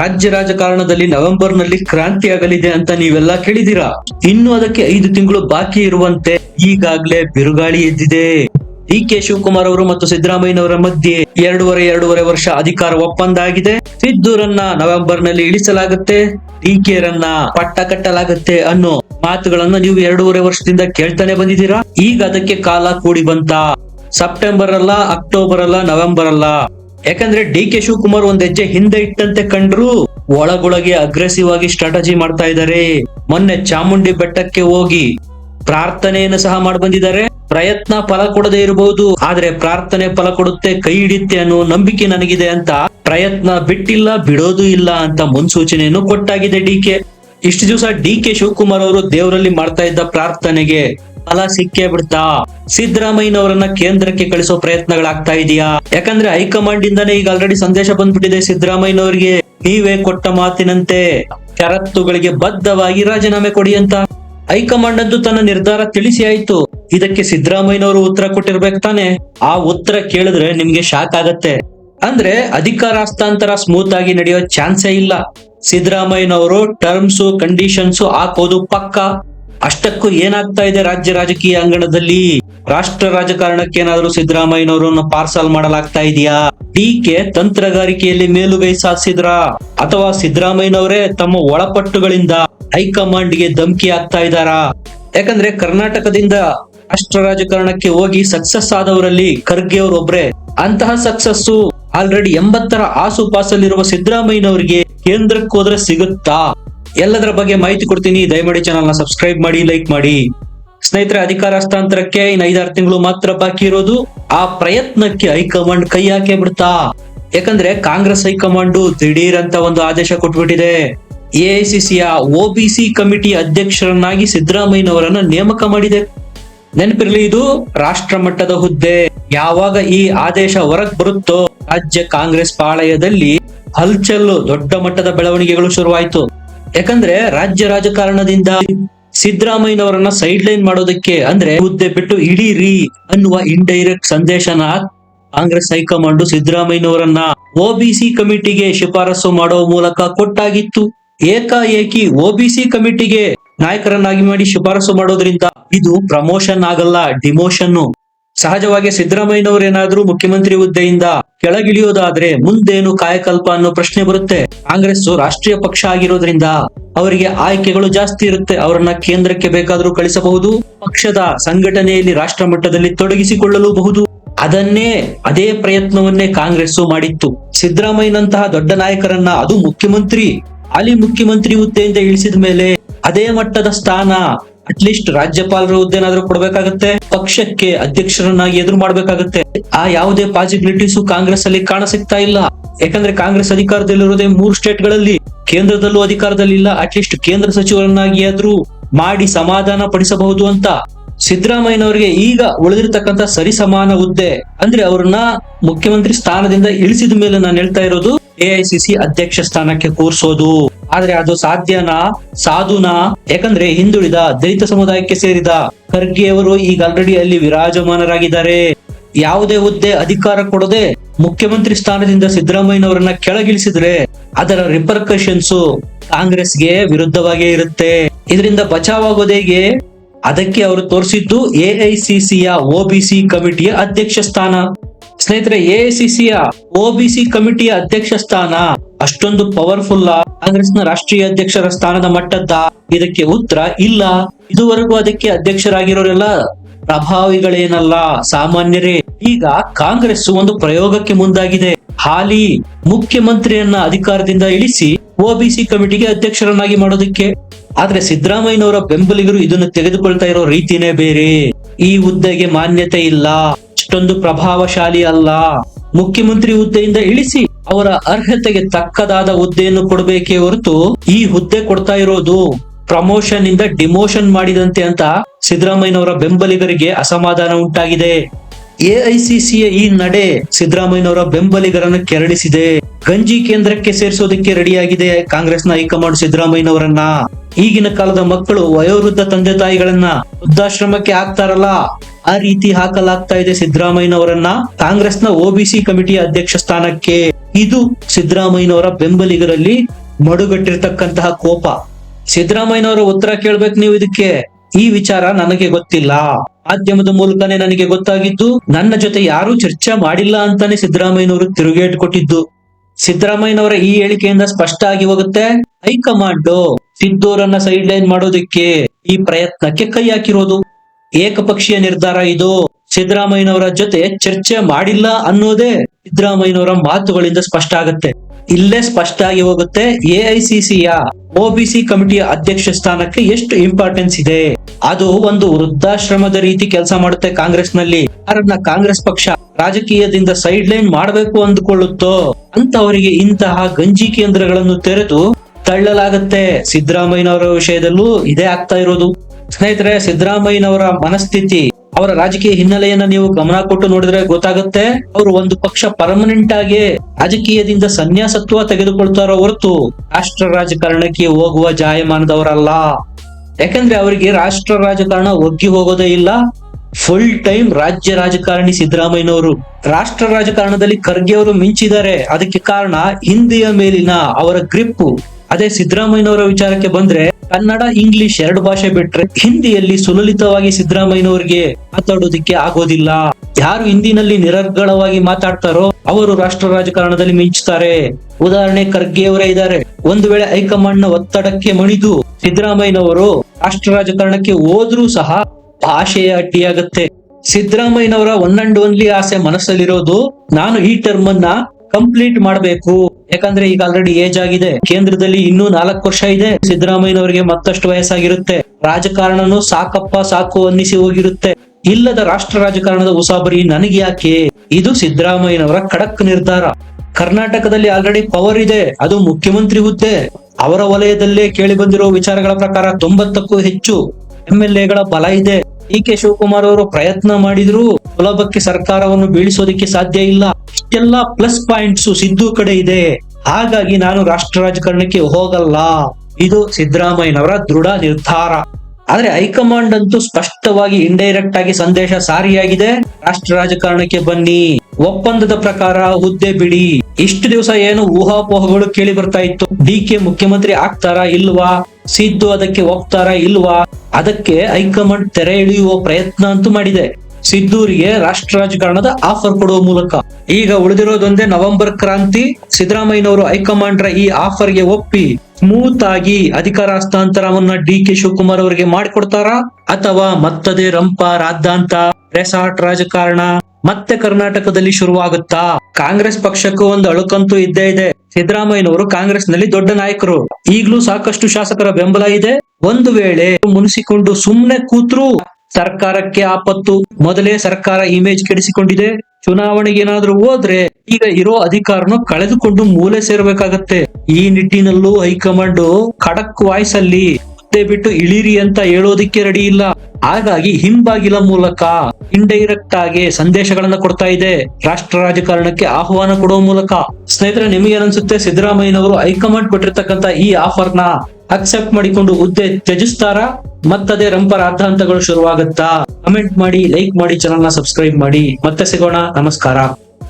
ರಾಜ್ಯ ರಾಜಕಾರಣದಲ್ಲಿ ನವೆಂಬರ್ನಲ್ಲಿ ಕ್ರಾಂತಿ ಆಗಲಿದೆ ಅಂತ ನೀವೆಲ್ಲ ಕೇಳಿದಿರಾ ಇನ್ನು ಅದಕ್ಕೆ ಐದು ತಿಂಗಳು ಬಾಕಿ ಇರುವಂತೆ ಈಗಾಗ್ಲೇ ಬಿರುಗಾಳಿ ಎದ್ದಿದೆ. ಡಿ ಕೆ ಶಿವಕುಮಾರ್ ಅವರು ಮತ್ತು ಸಿದ್ದರಾಮಯ್ಯನವರ ಮಧ್ಯೆ ಎರಡೂವರೆ ಎರಡೂವರೆ ವರ್ಷ ಅಧಿಕಾರ ಒಪ್ಪಂದ ಆಗಿದೆ ಸಿದ್ದೂರನ್ನ ನವೆಂಬರ್ನಲ್ಲಿ ಇಳಿಸಲಾಗುತ್ತೆ. ಡಿ ಕೆ ರನ್ನ ಪಟ್ಟ ಕಟ್ಟಲಾಗುತ್ತೆ ಅನ್ನೋ ಮಾತುಗಳನ್ನ ನೀವು ಎರಡೂವರೆ ವರ್ಷದಿಂದ ಕೇಳ್ತಾನೆ ಬಂದಿದ್ದೀರಾ? ಈಗ ಅದಕ್ಕೆ ಕಾಲ ಕೂಡಿ ಬಂತ? ಸೆಪ್ಟೆಂಬರ್ ಅಲ್ಲ, ಅಕ್ಟೋಬರ್ ಅಲ್ಲ, ನವೆಂಬರ್ ಅಲ್ಲ? ಯಾಕಂದ್ರೆ ಡಿ ಕೆ ಶಿವಕುಮಾರ್ ಒಂದ್ ಹೆಜ್ಜೆ ಹಿಂದೆ ಇಟ್ಟಂತೆ ಕಂಡ್ರು ಒಳಗೊಳಗೆ ಅಗ್ರೆಸಿವ್ ಆಗಿ ಸ್ಟ್ರಾಟಜಿ ಮಾಡ್ತಾ ಇದ್ದಾರೆ ಮೊನ್ನೆ ಚಾಮುಂಡಿ ಬೆಟ್ಟಕ್ಕೆ ಹೋಗಿ ಪ್ರಾರ್ಥನೆಯನ್ನು ಸಹ ಮಾಡಿ ಬಂದಿದ್ದಾರೆ. ಪ್ರಯತ್ನ ಫಲ ಕೊಡದೇ ಇರಬಹುದು, ಆದ್ರೆ ಪ್ರಾರ್ಥನೆ ಫಲ ಕೊಡುತ್ತೆ, ಕೈ ಹಿಡಿತ್ತೆ ಅನ್ನೋ ನಂಬಿಕೆ ನನಗಿದೆ ಅಂತ ಪ್ರಯತ್ನ ಬಿಟ್ಟಿಲ್ಲ, ಬಿಡೋದು ಇಲ್ಲ ಅಂತ ಮುನ್ಸೂಚನೆಯನ್ನು ಕೊಟ್ಟಾಗಿದೆ ಡಿ ಕೆ. ಇಷ್ಟು ದಿವಸ ಡಿ ಕೆ ಶಿವಕುಮಾರ್ ಅವರು ದೇವರಲ್ಲಿ ಮಾಡ್ತಾ ಇದ್ದ ಪ್ರಾರ್ಥನೆಗೆ ಫಲ ಸಿಕ್ಕೇ ಬಿಡ್ತಾ? ಸಿದ್ದರಾಮಯ್ಯನವರನ್ನ ಕೇಂದ್ರಕ್ಕೆ ಕಳಿಸೋ ಪ್ರಯತ್ನಗಳಾಗ್ತಾ ಇದೆಯಾ? ಯಾಕಂದ್ರೆ ಹೈಕಮಾಂಡ್ ಇಂದಾನೆ ಈಗ ಆಲ್ರೆಡಿ ಸಂದೇಶ ಬಂದ್ಬಿಟ್ಟಿದೆ ಸಿದ್ದರಾಮಯ್ಯನವರಿಗೆ. ನೀವೇ ಕೊಟ್ಟ ಮಾತಿನಂತೆ ಷರತ್ತುಗಳಿಗೆ ಬದ್ಧವಾಗಿ ರಾಜೀನಾಮೆ ಕೊಡಿ ಅಂತ. ಹೈಕಮಾಂಡ್ ಅಂತೂ ತನ್ನ ನಿರ್ಧಾರ ತಿಳಿಸಿ ಆಯ್ತು. ಇದಕ್ಕೆ ಸಿದ್ದರಾಮಯ್ಯನವರು ಉತ್ತರ ಕೊಟ್ಟಿರ್ಬೇಕು ತಾನೆ. ಆ ಉತ್ತರ ಕೇಳಿದ್ರೆ ನಿಮ್ಗೆ ಶಾಕ್ ಆಗತ್ತೆ. ಅಂದ್ರೆ ಅಧಿಕಾರ ಹಸ್ತಾಂತರ ಸ್ಮೂತ್ ಆಗಿ ನಡೆಯೋ ಚಾನ್ಸೇ ಇಲ್ಲ. ಸಿದ್ದರಾಮಯ್ಯನವರು ಟರ್ಮ್ಸ್ ಕಂಡೀಷನ್ಸ್ ಹಾಕೋದು ಪಕ್ಕ. ಅಷ್ಟಕ್ಕೂ ಏನಾಗ್ತಾ ಇದೆ ರಾಜ್ಯ ರಾಜಕೀಯ ಅಂಗಣದಲ್ಲಿ ರಾಷ್ಟ್ರ ರಾಜಕಾರಣಕ್ಕೆ ಏನಾದರೂ ಸಿದ್ದರಾಮಯ್ಯನವರನ್ನು ಪಾರ್ಸಲ್ ಮಾಡಲಾಗ್ತಾ ಇದೆಯಾ? ಟೀಕೆ ತಂತ್ರಗಾರಿಕೆಯಲ್ಲಿ ಮೇಲುಗೈ ಸಾಧಿಸಿದ್ರ? ಅಥವಾ ಸಿದ್ದರಾಮಯ್ಯನವರೇ ತಮ್ಮ ಒಳಪಟ್ಟುಗಳಿಂದ ಹೈಕಮಾಂಡ್ಗೆ ಧಮಕಿ ಆಗ್ತಾ ಇದ್ದಾರಾ? ಯಾಕಂದ್ರೆ ಕರ್ನಾಟಕದಿಂದ ರಾಷ್ಟ್ರ ರಾಜಕಾರಣಕ್ಕೆ ಹೋಗಿ ಸಕ್ಸಸ್ ಆದವರಲ್ಲಿ ಖರ್ಗೆ ಅವರೊಬ್ರೆ. ಅಂತಹ ಸಕ್ಸಸ್ಸು ಆಲ್ರೆಡಿ ಎಂಬತ್ತರ ಆಸುಪಾಸಲ್ಲಿರುವ ಸಿದ್ದರಾಮಯ್ಯನವರಿಗೆ ಕೇಂದ್ರಕ್ಕೋದ್ರೆ ಸಿಗುತ್ತಾ? ಎಲ್ಲದರ ಬಗ್ಗೆ ಮಾಹಿತಿ ಕೊಡ್ತೀನಿ. ದಯಮಾಡಿ ಚಾನಲ್ನ ಸಬ್ಸ್ಕ್ರೈಬ್ ಮಾಡಿ ಲೈಕ್ ಮಾಡಿ. ಸ್ನೇಹಿತರೆ, ಅಧಿಕಾರ ಹಸ್ತಾಂತರಕ್ಕೆ ಇನ್ನು ಐದಾರು ತಿಂಗಳು ಮಾತ್ರ ಬಾಕಿ ಇರೋದು. ಆ ಪ್ರಯತ್ನಕ್ಕೆ ಹೈಕಮಾಂಡ್ ಕೈ ಹಾಕೇ ಬಿಡ್ತಾ. ಯಾಕಂದ್ರೆ ಕಾಂಗ್ರೆಸ್ ಹೈಕಮಾಂಡ್ ದಿಢೀರ್ ಅಂತ ಒಂದು ಆದೇಶ ಕೊಟ್ಬಿಟ್ಟಿದೆ. ಎಐಸಿಸಿಯ ಒಬಿಸಿ ಕಮಿಟಿ ಅಧ್ಯಕ್ಷರನ್ನಾಗಿ ಸಿದ್ದರಾಮಯ್ಯನವರನ್ನ ನೇಮಕ ಮಾಡಿದೆ. ನೆನಪಿರ್ಲಿ, ಇದು ರಾಷ್ಟ್ರ ಮಟ್ಟದ ಹುದ್ದೆ. ಯಾವಾಗ ಈ ಆದೇಶ ಹೊರಗ್ ಬರುತ್ತೋ, ರಾಜ್ಯ ಕಾಂಗ್ರೆಸ್ ಪಾಳಯದಲ್ಲಿ ಹಲ್ಚಲ್ಲು ದೊಡ್ಡ ಮಟ್ಟದ ಬೆಳವಣಿಗೆಗಳು ಶುರುವಾಯ್ತು. ಯಾಕಂದ್ರೆ ರಾಜ್ಯ ರಾಜಕಾರಣದಿಂದ ಸಿದ್ದರಾಮಯ್ಯನವರನ್ನ ಸೈಡ್ ಲೈನ್ ಮಾಡೋದಕ್ಕೆ ಅಂದ್ರೆ ಹುದ್ದೆ ಬಿಟ್ಟು ಇಡೀರಿ ಅನ್ನುವ ಇಂಡೈರೆಕ್ಟ್ ಸಂದೇಶನ ಕಾಂಗ್ರೆಸ್ ಹೈಕಮಾಂಡ್ ಸಿದ್ದರಾಮಯ್ಯನವರನ್ನ ಒಬಿಸಿ ಕಮಿಟಿಗೆ ಶಿಫಾರಸು ಮಾಡುವ ಮೂಲಕ ಕೊಟ್ಟಾಗಿತ್ತು. ಏಕಾಏಕಿ ಒಬಿಸಿ ಕಮಿಟಿಗೆ ನಾಯಕರನ್ನಾಗಿ ಮಾಡಿ ಶಿಫಾರಸು ಮಾಡೋದ್ರಿಂದ ಇದು ಪ್ರಮೋಷನ್ ಆಗಲ್ಲ ಡಿಮೋಷನ್ ಸಹಜವಾಗಿ ಸಿದ್ದರಾಮಯ್ಯನವರು ಏನಾದರೂ ಮುಖ್ಯಮಂತ್ರಿ ಹುದ್ದೆಯಿಂದ ಕೆಳಗಿಳಿಯೋದಾದ್ರೆ ಮುಂದೇನು ಕಾಯಕಲ್ಪ ಅನ್ನೋ ಪ್ರಶ್ನೆ ಬರುತ್ತೆ. ಕಾಂಗ್ರೆಸ್ ರಾಷ್ಟ್ರೀಯ ಪಕ್ಷ ಆಗಿರೋದ್ರಿಂದ ಅವರಿಗೆ ಆಯ್ಕೆಗಳು ಜಾಸ್ತಿ ಇರುತ್ತೆ. ಅವರನ್ನ ಕೇಂದ್ರಕ್ಕೆ ಬೇಕಾದ್ರೂ ಕಳಿಸಬಹುದು. ಪಕ್ಷದ ಸಂಘಟನೆಯಲ್ಲಿ ರಾಷ್ಟ್ರ ಮಟ್ಟದಲ್ಲಿ ತೊಡಗಿಸಿಕೊಳ್ಳಲೂಬಹುದು. ಅದನ್ನೇ, ಅದೇ ಪ್ರಯತ್ನವನ್ನೇ ಕಾಂಗ್ರೆಸ್ ಮಾಡಿತ್ತು. ಸಿದ್ದರಾಮಯ್ಯನಂತಹ ದೊಡ್ಡ ನಾಯಕರನ್ನ ಅದು ಮುಖ್ಯಮಂತ್ರಿ, ಅಲ್ಲಿ ಮುಖ್ಯಮಂತ್ರಿ ಹುದ್ದೆಯಿಂದ ಇಳಿಸಿದ ಮೇಲೆ ಅದೇ ಮಟ್ಟದ ಸ್ಥಾನ ಅಟ್ಲೀಸ್ಟ್ ರಾಜ್ಯಪಾಲರ ಹುದ್ದೆನಾದ್ರೂ ಕೊಡ್ಬೇಕಾಗತ್ತೆ, ಪಕ್ಷಕ್ಕೆ ಅಧ್ಯಕ್ಷರನ್ನಾಗಿ ಎದುರು ಮಾಡ್ಬೇಕಾಗತ್ತೆ. ಆ ಯಾವುದೇ ಪಾಸಿಬಿಲಿಟೀಸ್ ಕಾಂಗ್ರೆಸ್ ಅಲ್ಲಿ ಕಾಣ ಸಿಗ್ತಾ ಇಲ್ಲ. ಯಾಕಂದ್ರೆ ಕಾಂಗ್ರೆಸ್ ಅಧಿಕಾರದಲ್ಲಿರೋದೇ ಮೂರು ಸ್ಟೇಟ್ಗಳಲ್ಲಿ ಕೇಂದ್ರದಲ್ಲೂ ಅಧಿಕಾರದಲ್ಲಿ ಇಲ್ಲ. ಅಟ್ಲೀಸ್ಟ್ ಕೇಂದ್ರ ಸಚಿವರನ್ನಾಗಿ ಆದ್ರೂ ಮಾಡಿ ಸಮಾಧಾನ ಪಡಿಸಬಹುದು ಅಂತ ಸಿದ್ದರಾಮಯ್ಯನವರಿಗೆ ಈಗ ಉಳಿದಿರ್ತಕ್ಕಂಥ ಸರಿಸಮಾನ ಹುದ್ದೆ. ಅಂದ್ರೆ ಅವ್ರನ್ನ ಮುಖ್ಯಮಂತ್ರಿ ಸ್ಥಾನದಿಂದ ಇಳಿಸಿದ ಮೇಲೆ ನಾನು ಹೇಳ್ತಾ ಇರೋದು ಎಐಸಿಸಿ ಅಧ್ಯಕ್ಷ ಸ್ಥಾನಕ್ಕೆ ಕೂರ್ಸೋದು. ಆದ್ರೆ ಅದು ಸಾಧ್ಯನಾ? ಸಾಧುನಾ? ಯಾಕಂದ್ರೆ ಹಿಂದುಳಿದ ದಲಿತ ಸಮುದಾಯಕ್ಕೆ ಸೇರಿದ ಖರ್ಗೆಯವರು ಈಗ ಆಲ್ರೆಡಿ ಅಲ್ಲಿ ವಿರಾಜಮಾನರಾಗಿದ್ದಾರೆ. ಯಾವುದೇ ಹುದ್ದೆ ಅಧಿಕಾರ ಕೊಡದೆ ಮುಖ್ಯಮಂತ್ರಿ ಸ್ಥಾನದಿಂದ ಸಿದ್ದರಾಮಯ್ಯನವರನ್ನ ಕೆಳಗಿಳಿಸಿದ್ರೆ ಅದರ ರಿಪರ್ಕಷನ್ಸ್ ಕಾಂಗ್ರೆಸ್ಗೆ ವಿರುದ್ಧವಾಗೇ ಇರುತ್ತೆ. ಇದರಿಂದ ಬಚಾವಾಗೋದೇಗೆ ಅದಕ್ಕೆ ಅವರು ತೋರಿಸಿದ್ದು ಎಐಸಿಸಿಯ ಒಬಿಸಿ ಕಮಿಟಿಯ ಅಧ್ಯಕ್ಷ ಸ್ಥಾನ. ಸ್ನೇಹಿತರೆ ಎಐಸಿಸಿಯ ಒಬಿಸಿ ಕಮಿಟಿಯ ಅಧ್ಯಕ್ಷ ಸ್ಥಾನ. ಅಷ್ಟೊಂದು ಪವರ್ಫುಲ್ ಕಾಂಗ್ರೆಸ್ನ ರಾಷ್ಟ್ರೀಯ ಅಧ್ಯಕ್ಷರ ಸ್ಥಾನದ ಮಟ್ಟದ್ದ ಇದಕ್ಕೆ ಉತ್ತರ ಇಲ್ಲ. ಇದುವರೆಗೂ ಅದಕ್ಕೆ ಅಧ್ಯಕ್ಷರಾಗಿರೋರೆಲ್ಲ ಪ್ರಭಾವಿಗಳೇನಲ್ಲ, ಸಾಮಾನ್ಯರೇ. ಈಗ ಕಾಂಗ್ರೆಸ್ ಒಂದು ಪ್ರಯೋಗಕ್ಕೆ ಮುಂದಾಗಿದೆ. ಹಾಲಿ ಮುಖ್ಯಮಂತ್ರಿಯನ್ನ ಅಧಿಕಾರದಿಂದ ಇಳಿಸಿ ಒಬಿಸಿ ಕಮಿಟಿಗೆ ಅಧ್ಯಕ್ಷರನ್ನಾಗಿ ಮಾಡೋದಕ್ಕೆ. ಆದ್ರೆ ಸಿದ್ದರಾಮಯ್ಯನವರ ಬೆಂಬಲಿಗರು ಇದನ್ನು ತೆಗೆದುಕೊಳ್ತಾ ಇರೋ ರೀತಿನೇ ಬೇರೆ. ಈ ಹುದ್ದೆಗೆ ಮಾನ್ಯತೆ ಇಲ್ಲ. ಅಷ್ಟೊಂದು ಪ್ರಭಾವಶಾಲಿ ಅಲ್ಲ. ಮುಖ್ಯಮಂತ್ರಿ ಹುದ್ದೆಯಿಂದ ಇಳಿಸಿ ಅವರ ಅರ್ಹತೆಗೆ ತಕ್ಕದಾದ ಹುದ್ದೆಯನ್ನು ಕೊಡಬೇಕೇ ಹೊರತು ಈ ಹುದ್ದೆ ಕೊಡ್ತಾ ಇರೋದು ಪ್ರಮೋಷನ್ ಇಂದ ಡಿಮೋಷನ್ ಮಾಡಿದಂತೆ ಅಂತ ಸಿದ್ದರಾಮಯ್ಯನವರ ಬೆಂಬಲಿಗರಿಗೆ ಅಸಮಾಧಾನ ಉಂಟಾಗಿದೆ. ಎಐಸಿಸಿಯ ಈ ನಡೆ ಸಿದ್ದರಾಮಯ್ಯನವರ ಬೆಂಬಲಿಗರನ್ನು ಕೆರಳಿಸಿದೆ. ಗಂಜಿ ಕೇಂದ್ರಕ್ಕೆ ಸೇರಿಸೋದಕ್ಕೆ ರೆಡಿಯಾಗಿದೆ ಕಾಂಗ್ರೆಸ್ನ ಹೈಕಮಾಂಡ್ ಸಿದ್ದರಾಮಯ್ಯನವರನ್ನ. ಈಗಿನ ಕಾಲದ ಮಕ್ಕಳು ವಯೋವೃದ್ಧ ತಂದೆ ತಾಯಿಗಳನ್ನ ವೃದ್ಧಾಶ್ರಮಕ್ಕೆ ಹಾಕ್ತಾರಲ್ಲ, ಆ ರೀತಿ ಹಾಕಲಾಗ್ತಾ ಇದೆ ಸಿದ್ದರಾಮಯ್ಯನವರನ್ನ ಕಾಂಗ್ರೆಸ್ನ ಒಬಿಸಿ ಕಮಿಟಿ ಅಧ್ಯಕ್ಷ ಸ್ಥಾನಕ್ಕೆ. ಇದು ಸಿದ್ದರಾಮಯ್ಯನವರ ಬೆಂಬಲಿಗರಲ್ಲಿ ಮಡುಗಟ್ಟಿರ್ತಕ್ಕಂತಹ ಕೋಪ. ಸಿದ್ದರಾಮಯ್ಯನವರ ಉತ್ತರ ಕೇಳ್ಬೇಕು ನೀವು ಇದಕ್ಕೆ. ಈ ವಿಚಾರ ನನಗೆ ಗೊತ್ತಿಲ್ಲ. ಮಾಧ್ಯಮದ ಮೂಲಕನೇ ನನಗೆ ಗೊತ್ತಾಗಿದ್ದು, ನನ್ನ ಜೊತೆ ಯಾರು ಚರ್ಚೆ ಮಾಡಿಲ್ಲ ಅಂತಾನೆ ಸಿದ್ದರಾಮಯ್ಯನವರು ತಿರುಗೇಟ್ ಕೊಟ್ಟಿದ್ದು. ಸಿದ್ದರಾಮಯ್ಯನವರ ಈ ಹೇಳಿಕೆಯಿಂದ ಸ್ಪಷ್ಟ ಆಗಿ ಹೋಗುತ್ತೆ. ಹೈಕಮಾಂಡ್ ಸಿದ್ದೋರನ್ನ ಸೈಡ್ ಲೈನ್ ಮಾಡೋದಕ್ಕೆ ಈ ಪ್ರಯತ್ನಕ್ಕೆ ಕೈ ಹಾಕಿರೋದು. ಏಕಪಕ್ಷೀಯ ನಿರ್ಧಾರ ಇದು. ಸಿದ್ದರಾಮಯ್ಯನವರ ಜೊತೆ ಚರ್ಚೆ ಮಾಡಿಲ್ಲ ಅನ್ನೋದೇ ಸಿದ್ದರಾಮಯ್ಯನವರ ಮಾತುಗಳಿಂದ ಸ್ಪಷ್ಟ ಆಗುತ್ತೆ. ಇಲ್ಲೇ ಸ್ಪಷ್ಟ ಆಗಿ ಹೋಗುತ್ತೆ ಎಐಸಿಸಿಯ ಒಬಿಸಿ ಕಮಿಟಿಯ ಅಧ್ಯಕ್ಷ ಸ್ಥಾನಕ್ಕೆ ಎಷ್ಟು ಇಂಪಾರ್ಟೆನ್ಸ್ ಇದೆ? ಅದು ಒಂದು ವೃದ್ಧಾಶ್ರಮದ ರೀತಿ ಕೆಲಸ ಮಾಡುತ್ತೆ ಕಾಂಗ್ರೆಸ್ನಲ್ಲಿ ಯಾರನ್ನ ಕಾಂಗ್ರೆಸ್ ಪಕ್ಷ ರಾಜಕೀಯದಿಂದ ಸೈಡ್ ಲೈನ್ ಮಾಡಬೇಕು ಅಂದುಕೊಳ್ಳುತ್ತೋ ಅಂತವರಿಗೆ ಇಂತಹ ಗಂಜಿ ಕೇಂದ್ರಗಳನ್ನು ತೆರೆದು ತಳ್ಳಲಾಗುತ್ತೆ. ಸಿದ್ದರಾಮಯ್ಯನವರ ವಿಷಯದಲ್ಲೂ ಇದೇ ಆಗ್ತಾ ಇರೋದು. ಸ್ನೇಹಿತರೆ, ಸಿದ್ದರಾಮಯ್ಯನವರ ಮನಸ್ಥಿತಿ, ಅವರ ರಾಜಕೀಯ ಹಿನ್ನೆಲೆಯನ್ನ ನೀವು ಗಮನ ಕೊಟ್ಟು ನೋಡಿದ್ರೆ ಗೊತ್ತಾಗುತ್ತೆ. ಅವರು ಒಂದು ಪಕ್ಷ ಪರ್ಮನೆಂಟ್ ಆಗಿ ರಾಜಕೀಯದಿಂದ ಸನ್ಯಾಸತ್ವ ತೆಗೆದುಕೊಳ್ತಾರೋ ಹೊರತು ರಾಷ್ಟ್ರ ರಾಜಕಾರಣಕ್ಕೆ ಹೋಗುವ ಜಾಯಮಾನದವರಲ್ಲ. ಯಾಕಂದ್ರೆ ಅವರಿಗೆ ರಾಷ್ಟ್ರ ರಾಜಕಾರಣ ಒಗ್ಗಿ ಹೋಗೋದೇ ಇಲ್ಲ. ಫುಲ್ ಟೈಮ್ ರಾಜ್ಯ ರಾಜಕಾರಣಿ ಸಿದ್ದರಾಮಯ್ಯನವರು. ರಾಷ್ಟ್ರ ರಾಜಕಾರಣದಲ್ಲಿ ಖರ್ಗೆ ಅವರು ಮಿಂಚಿದ್ದಾರೆ. ಅದಕ್ಕೆ ಕಾರಣ ಹಿಂದಿಯ ಮೇಲಿನ ಅವರ ಗ್ರಿಪ್ ಅದೇ ಸಿದ್ದರಾಮಯ್ಯನವರ ವಿಚಾರಕ್ಕೆ ಬಂದ್ರೆ ಕನ್ನಡ, ಇಂಗ್ಲಿಷ್ ಎರಡು ಭಾಷೆ ಬಿಟ್ರೆ ಹಿಂದಿಯಲ್ಲಿ ಸುಲಲಿತವಾಗಿ ಸಿದ್ದರಾಮಯ್ಯನವರಿಗೆ ಮಾತಾಡೋದಿಕ್ಕೆ ಆಗೋದಿಲ್ಲ. ಯಾರು ಹಿಂದಿನಲ್ಲಿ ನಿರರ್ಗಳವಾಗಿ ಮಾತಾಡ್ತಾರೋ ಅವರು ರಾಷ್ಟ್ರ ರಾಜಕಾರಣದಲ್ಲಿ ಮಿಂಚುತ್ತಾರೆ ಉದಾಹರಣೆ ಖರ್ಗೆ ಅವರೇ ಇದ್ದಾರೆ. ಒಂದು ವೇಳೆ ಹೈಕಮಾಂಡ್ನ ಒತ್ತಡಕ್ಕೆ ಮಣಿದು ಸಿದ್ದರಾಮಯ್ಯನವರು ರಾಷ್ಟ್ರ ರಾಜಕಾರಣಕ್ಕೆ ಹೋದ್ರೂ ಸಹ ಭಾಷೆಯ ಅಡ್ಡಿಯಾಗತ್ತೆ. ಸಿದ್ದರಾಮಯ್ಯನವರ ಒನ್ ಅಂಡ್ ಓನ್ಲಿ ಆಸೆ ಮನಸ್ಸಲ್ಲಿರೋದು, ನಾನು ಈ ಟರ್ಮ್ ಅನ್ನ ಕಂಪ್ಲೀಟ್ ಮಾಡಬೇಕು. ಯಾಕಂದ್ರೆ ಈಗ ಆಲ್ರೆಡಿ ಏಜ್ ಆಗಿದೆ. ಕೇಂದ್ರದಲ್ಲಿ ಇನ್ನೂ ನಾಲ್ಕು ವರ್ಷ ಇದೆ. ಸಿದ್ದರಾಮಯ್ಯನವರಿಗೆ ಮತ್ತಷ್ಟು ವಯಸ್ಸಾಗಿರುತ್ತೆ. ರಾಜಕಾರಣನು ಸಾಕಪ್ಪ ಸಾಕು ಅನ್ನಿಸಿ ಹೋಗಿರುತ್ತೆ. ಇಲ್ಲದ ರಾಷ್ಟ್ರ ರಾಜಕಾರಣದ ಉಸಾಬರಿ ನನಗೆ ಯಾಕೆ? ಇದು ಸಿದ್ದರಾಮಯ್ಯನವರ ಖಡಕ್ ನಿರ್ಧಾರ. ಕರ್ನಾಟಕದಲ್ಲಿ ಆಲ್ರೆಡಿ ಪವರ್ ಇದೆ. ಅದು ಮುಖ್ಯಮಂತ್ರಿ ಹುದ್ದೆ. ಅವರ ವಲಯದಲ್ಲೇ ಕೇಳಿ ಬಂದಿರೋ ವಿಚಾರಗಳ ಪ್ರಕಾರ ತೊಂಬತ್ತಕ್ಕೂ ಹೆಚ್ಚು ಎಂ ಎಲ್ ಎಗಳ ಬಲ ಇದೆ. ಡಿ ಕೆ ಶಿವಕುಮಾರ್ ಅವರು ಪ್ರಯತ್ನ ಮಾಡಿದ್ರು. ಸುಲಭಕ್ಕೆ ಸರ್ಕಾರವನ್ನು ಬೀಳಿಸೋದಿಕ್ಕೆ ಸಾಧ್ಯ ಇಲ್ಲ. ಇಷ್ಟೆಲ್ಲ ಪ್ಲಸ್ ಪಾಯಿಂಟ್ಸ್ ಸಿದ್ದು ಕಡೆ ಇದೆ. ಹಾಗಾಗಿ ನಾನು ರಾಷ್ಟ್ರ ರಾಜಕಾರಣಕ್ಕೆ ಹೋಗಲ್ಲ. ಇದು ಸಿದ್ದರಾಮಯ್ಯನವರ ದೃಢ ನಿರ್ಧಾರ. ಆದ್ರೆ ಹೈಕಮಾಂಡ್ ಅಂತೂ ಸ್ಪಷ್ಟವಾಗಿ ಇಂಡೈರೆಕ್ಟ್ ಆಗಿ ಸಂದೇಶ ಸಾರಿಯಾಗಿದೆ. ರಾಷ್ಟ್ರ ರಾಜಕಾರಣಕ್ಕೆ ಬನ್ನಿ. ಒಪ್ಪಂದದ ಪ್ರಕಾರ ಹುದ್ದೆ ಬಿಡಿ. ಇಷ್ಟು ದಿವಸ ಏನು ಊಹಾಪೋಹಗಳು ಕೇಳಿ ಬರ್ತಾ ಇತ್ತು? ಡಿ ಕೆ ಮುಖ್ಯಮಂತ್ರಿ ಆಗ್ತಾರಾ ಇಲ್ವಾ? ಸಿದ್ದು ಅದಕ್ಕೆ ಒಪ್ತಾರಾ ಇಲ್ವಾ? ಅದಕ್ಕೆ ಹೈಕಮಾಂಡ್ ತೆರೆ ಇಳಿಯುವ ಪ್ರಯತ್ನ ಅಂತೂ ಮಾಡಿದೆ. ಸಿದ್ದೂರಿಗೆ ರಾಷ್ಟ್ರ ರಾಜಕಾರಣದ ಆಫರ್ ಕೊಡುವ ಮೂಲಕ. ಈಗ ಉಳಿದಿರೋದೊಂದೇ ನವೆಂಬರ್ ಕ್ರಾಂತಿ, ಸಿದ್ದರಾಮಯ್ಯನವರು ಹೈಕಮಾಂಡ್ರ ಈ ಆಫರ್ಗೆ ಒಪ್ಪಿ ಸ್ಮೂತ್ ಆಗಿ ಅಧಿಕಾರ ಹಸ್ತಾಂತರವನ್ನ ಡಿ ಕೆ ಶಿವಕುಮಾರ್ ಅವರಿಗೆ ಮಾಡಿಕೊಡ್ತಾರ ಅಥವಾ ಮತ್ತದೇ ರಂಪ ರಾದ್ದಾಂತ ರೆಸಾರ್ಟ್ ರಾಜಕಾರಣ ಮತ್ತೆ ಕರ್ನಾಟಕದಲ್ಲಿ ಶುರುವಾಗುತ್ತಾ? ಕಾಂಗ್ರೆಸ್ ಪಕ್ಷಕ್ಕೂ ಒಂದು ಅಳುಕಂತೂ ಇದ್ದೇ ಇದೆ. ಸಿದ್ದರಾಮಯ್ಯನವರು ಕಾಂಗ್ರೆಸ್ನಲ್ಲಿ ದೊಡ್ಡ ನಾಯಕರು. ಈಗಲೂ ಸಾಕಷ್ಟು ಶಾಸಕರ ಬೆಂಬಲ ಇದೆ. ಒಂದು ವೇಳೆ ಮುನಿಸಿಕೊಂಡು ಸುಮ್ನೆ ಕೂತ್ರು ಸರ್ಕಾರಕ್ಕೆ ಆಪತ್ತು ಮೊದಲೇ ಸರ್ಕಾರ ಇಮೇಜ್ ಕೆಡಿಸಿಕೊಂಡಿದೆ. ಚುನಾವಣೆಗೆ ಏನಾದ್ರೂ ಹೋದ್ರೆ ಈಗ ಇರೋ ಅಧಿಕಾರನ ಕಳೆದುಕೊಂಡು ಮೂಲೆ ಸೇರ್ಬೇಕಾಗತ್ತೆ. ಈ ನಿಟ್ಟಿನಲ್ಲೂ ಹೈಕಮಾಂಡ್ ಖಡಕ್ ವಾಯ್ಸ್ ಅಲ್ಲಿ ಮತ್ತೆ ಬಿಟ್ಟು ಇಳಿರಿ ಅಂತ ಹೇಳೋದಿಕ್ಕೆ ರೆಡಿ ಇಲ್ಲ. ಹಾಗಾಗಿ ಹಿಂಬಾಗಿಲ ಮೂಲಕ ಇಂಡೈರೆಕ್ಟ್ ಆಗಿ ಸಂದೇಶಗಳನ್ನ ಕೊಡ್ತಾ ಇದೆ. ರಾಷ್ಟ್ರ ರಾಜಕಾರಣಕ್ಕೆ ಆಹ್ವಾನ ಕೊಡುವ ಮೂಲಕ. ಸ್ನೇಹಿತರೆ, ನಿಮಗೆ ಅನ್ಸುತ್ತೆ ಸಿದ್ದರಾಮಯ್ಯನವರು ಹೈಕಮಾಂಡ್ ಕೊಟ್ಟಿರ್ತಕ್ಕಂತ ಈ ಆಫರ್ನ ಅಕ್ಸೆಪ್ಟ್ ಮಾಡಿಕೊಂಡು ಹುದ್ದೆ ತ್ಯಜಿಸ್ತಾರ? ಮತ್ತದೇ ರಂಪರ ಅರ್ಧಾಂತಗಳು ಶುರುವಾಗುತ್ತಾ? ಕಮೆಂಟ್ ಮಾಡಿ, ಲೈಕ್ ಮಾಡಿ ಚಾನಲ್ನ ಸಬ್ಸ್ಕ್ರೈಬ್ ಮಾಡಿ. ಮತ್ತೆ ಸಿಗೋಣ. ನಮಸ್ಕಾರ.